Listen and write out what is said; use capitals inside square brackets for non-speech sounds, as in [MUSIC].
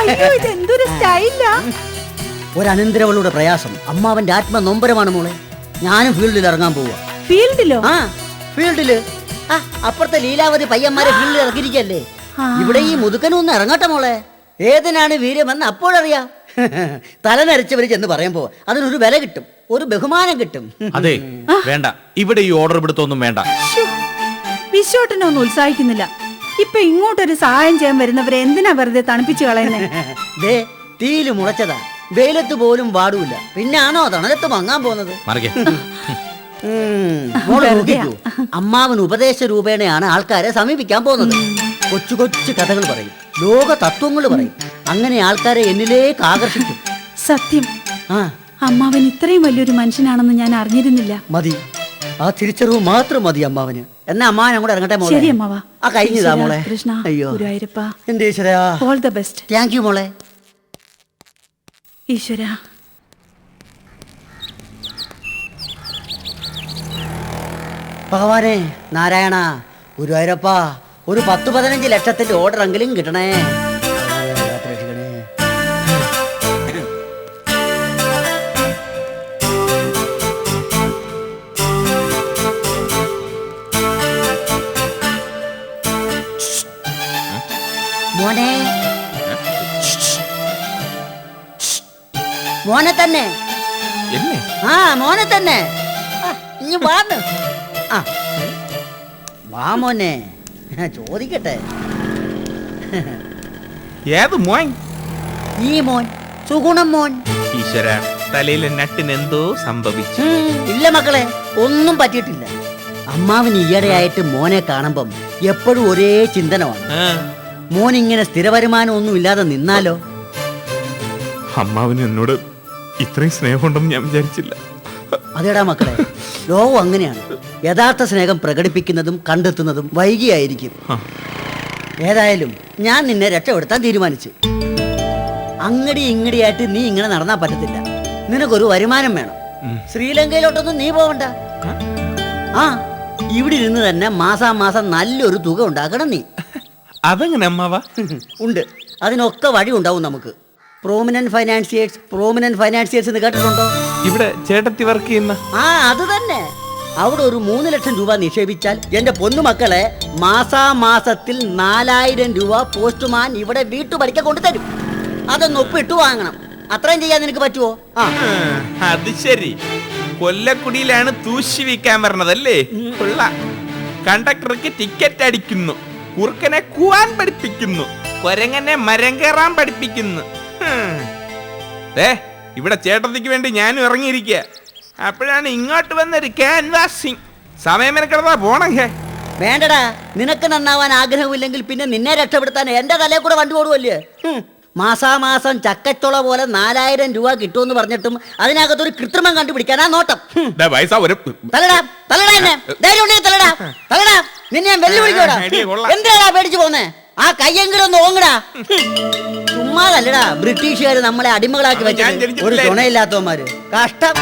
അയ്യോ ഇത് എന്തൊരു സ്റ്റൈലാ? ഒരനന്തരവളുടെ പ്രയാസം. അമ്മാവന്റെ ആത്മനൊമ്പരമാണ് മോളെ. ഞാനും ഫീൽഡിൽ ഇറങ്ങാൻ പോവാ. ഫീൽഡിലോ? ആ ഫീൽഡിൽ. ആ അപ്പുറത്തെ ലീലാവതി പയ്യന്മാരെ ഫീൽഡിൽ ഇറക്കിയിരിക്കല്ലേ ഇവിടെ ഈ മുതുക്കനൊന്ന് ഇറങ്ങട്ടെ മോളെ. ഏതിനാണ് വീര്യമെന്ന് അപ്പോഴറിയാം. തല നരച്ചവര് ചെന്ന് പറയുമ്പോ അതിനൊരു വില കിട്ടും. ഒരു ബഹുമാനം കിട്ടും. അതെ വേണ്ട. ഇവിടെ ഈ ഓർഡർ പിടുത്തൊന്നും വേണ്ട. വിശ്വട്ടനെ വിശ്വട്ടനൊന്നും ഉത്സാഹിക്കുന്നില്ല. ഇപ്പൊ ഇങ്ങോട്ടൊരു സഹായം ചെയ്യാൻ വരുന്നവരെ എന്തിനാ വെറുതെ തണുപ്പിച്ചു കളയുന്നേ? [LAUGHS] ദേ തീയിൽ മുളച്ചതാ. വെയിലത്ത് പോലും വാടൂല പിന്നാണോ തണലത്ത് മങ്ങാൻ പോകുന്നത്? മറികെ. [LAUGHS] നോക്കിക്കോ അമ്മാവൻ ഉപദേശ രൂപേണയാണ് ആൾക്കാരെ സമീപിക്കാൻ പോകുന്നത്. കൊച്ചു കൊച്ചു കഥകൾ പറയും. ലോക തത്വങ്ങൾ പറയും. അങ്ങനെ ആൾക്കാരെ എന്നിലേക്ക് ആകർഷിക്കും. സത്യം. ആ. അമ്മാവൻ ഇത്രയും വലിയൊരു മനുഷ്യനാണെന്ന് ഞാൻ അറിഞ്ഞിരുന്നില്ല. മതി. ആ തിരിച്ചറിവ് മാത്രം മതി അമ്മാവന്. എന്നാ അമ്മാവൻ അങ്ങോട്ട് ഇറങ്ങട്ടെ മോളെ? ശരി അമ്മാവാ. ആ കഴിഞ്ഞതാ മോളെ. കൃഷ്ണ അയ്യോ. ഗുരുവായൂരപ്പ. എന്റെ ഈശ്വരാ? All the best thank you മോളെ. ഈശ്വര. ഭഗവാനെ നാരായണ ഗുരുവായൂരപ്പ ഒരു പത്ത് പതിനഞ്ച് ലക്ഷത്തിന്റെ ഓർഡർ എങ്കിലും കിട്ടണേ. മോനെ. മോനെ തന്നെ. ആ മോനെ തന്നെ. ആ, വാന്ന് ആ. വാ മോനെ. ചോദിക്കട്ടെ. ഏത് മോൻ? ഈ മോൻ സുഗുണം മോൻ. ഈശ്വര തലയിലെ നട്ടിന് എന്തോ സംഭവിച്ചു. ഇല്ല മക്കളെ ഒന്നും പറ്റിയിട്ടില്ല. അമ്മാവൻ ഈയിടെയായിട്ട് മോനെ കാണുമ്പം എപ്പോഴും ഒരേ ചിന്തനമാണ്. മോൻ ഇങ്ങനെ സ്ഥിരവരുമാനം ഒന്നും ഇല്ലാതെ നിന്നാലോ? അമ്മാവിന് എന്നോട് ഇത്രയും സ്നേഹമുണ്ടെന്ന് ഞാൻ വിചാരിച്ചില്ല. അതേടാ മക്കളെ ലോകം അങ്ങനെയാണ്. യഥാർത്ഥ സ്നേഹം പ്രകടിപ്പിക്കുന്നതും കണ്ടെത്തുന്നതും വൈകിയായിരിക്കും. ഏതായാലും ഞാൻ നിന്നെ രക്ഷപ്പെടുത്താൻ തീരുമാനിച്ചു. അങ്ങടി ഇങ്ങടിയായിട്ട് നീ ഇങ്ങനെ നടന്നാ പറ്റത്തില്ല. നിനക്കൊരു വരുമാനം വേണം. ശ്രീലങ്കയിലോട്ടൊന്നും നീ പോവണ്ട. ആ ഇവിടെ ഇരുന്ന് തന്നെ മാസാമാസം നല്ലൊരു തുക ഉണ്ടാക്കണം നീ. അതെങ്ങനെ അമ്മാവ? [LAUGHS] ഉണ്ട്. അതിനൊക്കെ വഴി ഉണ്ടാവും നമുക്ക്. പ്രോമിനന്റ് ഫൈനാൻസിയേഴ്സ് പ്രോമിനന്റ് ഫൈനാൻസിയേഴ്സ് എന്ന് കേട്ടിട്ടുണ്ടോ? ഇവിടെ ചേട്ടത്തി വർക്ക് ചെയ്യുന്ന? ആ അത് തന്നെ. അവിടെ ഒരു മൂന്ന് ലക്ഷം രൂപ നിക്ഷേപിച്ചാൽ എന്റെ പൊന്നുമക്കളെ മാസാമാസത്തിൽ നാലായിരം രൂപ പോസ്റ്റ്മാൻ ഇവിടെ വീട്ടുപടിക്ക കൊണ്ടുതരും. അതൊന്ന് ഒപ്പിട്ട് വാങ്ങണം. അത്രയും ചെയ്യാൻ നിനക്ക് പറ്റുമോ ആ. അത് ശരി. കൊല്ലക്കുടിയിലാണ് തൂശി വിൽക്കാൻ പറഞ്ഞതല്ലേ കൊള്ള. കണ്ടക്ടർക്ക് ടിക്കറ്റ് അടിക്കുന്നു. കുറുക്കനെ കൂവാൻ പഠിപ്പിക്കുന്നു. കൊരങ്ങനെ മരം കയറാൻ പഠിപ്പിക്കുന്നു. ഏ ഇവിടെ ചേട്ടത്തിക്ക് വേണ്ടി ഞാനും ഇറങ്ങിയിരിക്കുക അപ്പോഴാണ് ഇങ്ങോട്ട് വന്നൊരു ക്യാൻവാസിങ് സമയം പോണം ഹേ. വേണ്ടടാ നിനക്ക് നന്നാവാൻ ആഗ്രഹമില്ലെങ്കിൽ പിന്നെ നിന്നെ രക്ഷപ്പെടുത്താൻ എന്റെ തലയിൽ കൂടെ വണ്ടി ഓടുവല്ലേ? ഹും. മാസാമാസം ചക്കച്ചുള പോലെ നാലായിരം രൂപ കിട്ടുമെന്ന് പറഞ്ഞിട്ടും അതിനകത്തൊരു കൃത്രിമം കണ്ടുപിടിക്കാനാ നോട്ടം. ഒരു തലടാ തലടാ എന്നെ. ധൈര്യം ഉണ്ടെങ്കിൽ തലടാ തലടാ നിന്നെ ഞാൻ വെല്ലുവിളിക്കോടാ എന്തിനാ ഐഡിയ കൊള്ളാം. എന്തിനാടാ പേടിച്ചു പോന്നെ? ആ കയ്യെങ്കിലും ഒന്ന് ഓങ്ങടാ. ചുമ്മാതല്ലടാ ബ്രിട്ടീഷുകാർ നമ്മളെ അടിമകളാക്കി ഞാൻ വെച്ചത്. ജനിച്ചിട്ടില്ല. ഒരു തുണയില്ലാത്തവന്മാര്. കഷ്ടം.